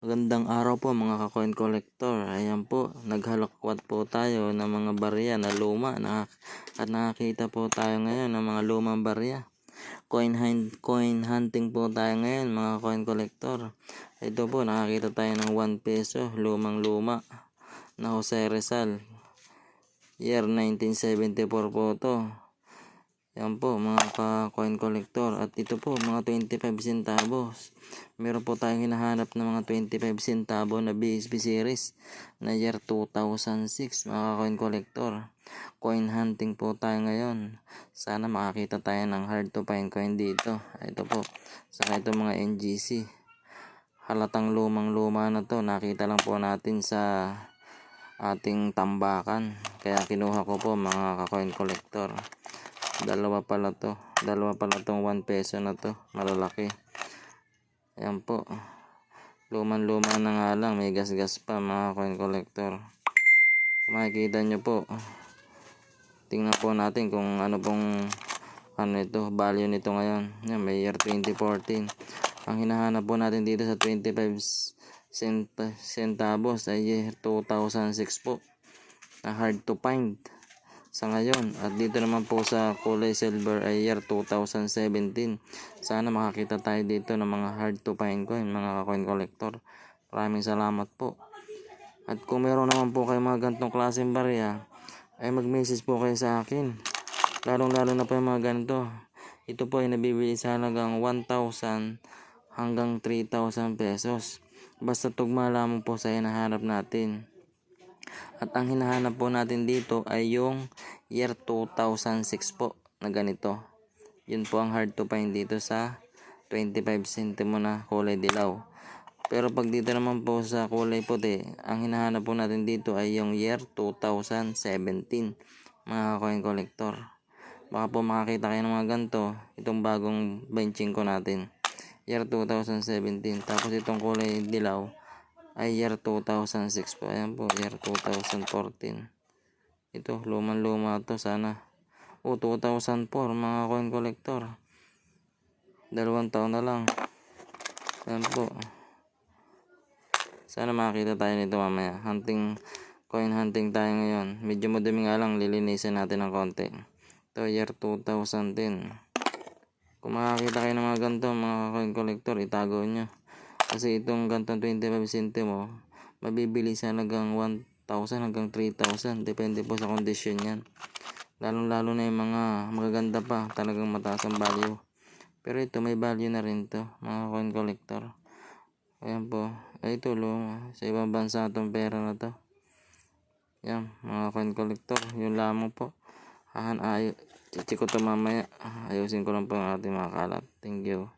Magandang araw po mga ka-coin collector. Ayan po, naghalakwat po tayo ng mga barya na luma na, at nakakita po tayo ngayon ng mga lumang barya. Coin, hin- coin hunting po tayo ngayon mga coin collector. Ito po, nakakita tayo ng 1 peso, lumang luma na Jose Rizal. Year 1974 po to. Yan po mga ka-coin collector. At ito po mga 25 centavos. Meron po tayong hinahanap ng mga 25 centavo na BSB series na year 2006 mga ka-coin collector. Coin hunting po tayo ngayon. Sana makakita tayo ng hard to find coin dito. Ito po. Saka ito mga NGC. Halatang lumang luma na to. Nakita lang po natin sa ating tambakan. Kaya kinuha ko po mga ka-coin collector. Dalawa pala to. Dalawa pala tong 1 peso na to. Malalaki. Ayan po. Luman-luma na nga lang. May gas-gas pa mga coin collector. Makikita nyo po. Tingnan po natin kung ano pong ano ito, value nito ngayon. Yan, may year 2014. Ang hinahanap po natin dito sa 25 cent centavos ay year 2006 po. Na hard to find sa ngayon. At dito naman po sa kulay silver ay year 2017. Sana makakita tayo dito ng mga hard to find coin, mga coin collector. Maraming salamat po. At kung meron naman po kayo mga ganitong klaseng barya, ay mag-message po kayo sa akin. Lalong lalo na po yung mga ganito. Ito po ay nabibili sa halagang 1,000 hanggang 3,000 pesos. Basta tugma lamang po sa hinahanap natin. At ang hinahanap po natin dito ay yung year 2006 po na ganito. Yun po ang hard to find dito sa 25 centimo na kulay dilaw. Pero pag dito naman po sa kulay puti, ang hinahanap po natin dito ay yung year 2017 mga coin collector. Baka po makakita kayo ng mga ganito, itong bagong benching ko natin. Year 2017. Tapos itong kulay dilaw ay year 2006 po. Ayan po, year 2014. Ito, luman-luma to sana. O, 2004 mga coin collector. Dalawang taon na lang. Ayan po. Sana makakita tayo nito mamaya. Hunting, coin hunting tayo ngayon. Medyo madumi nga lang, lilinisin natin ng konti. Ito, year 2010. Kung makakita kayo ng mga ganito, mga coin collector, itago nyo. Kasi itong ganitong 25 centimo, mabibili sa hanggang 1,000 hanggang 3,000. Depende po sa kondisyon yan. Lalong-lalo na yung mga magaganda pa, talagang mataas ang value. Pero ito, may value na rin to, mga coin collector. Ayan po. Ay, luma. Sa ibang bansa itong pera na to. Yan, mga coin collector. Yun lamang po. Ahan, ay, chichi ko to mamaya. Ayusin ko lang po ang ating mga kalat. Thank you.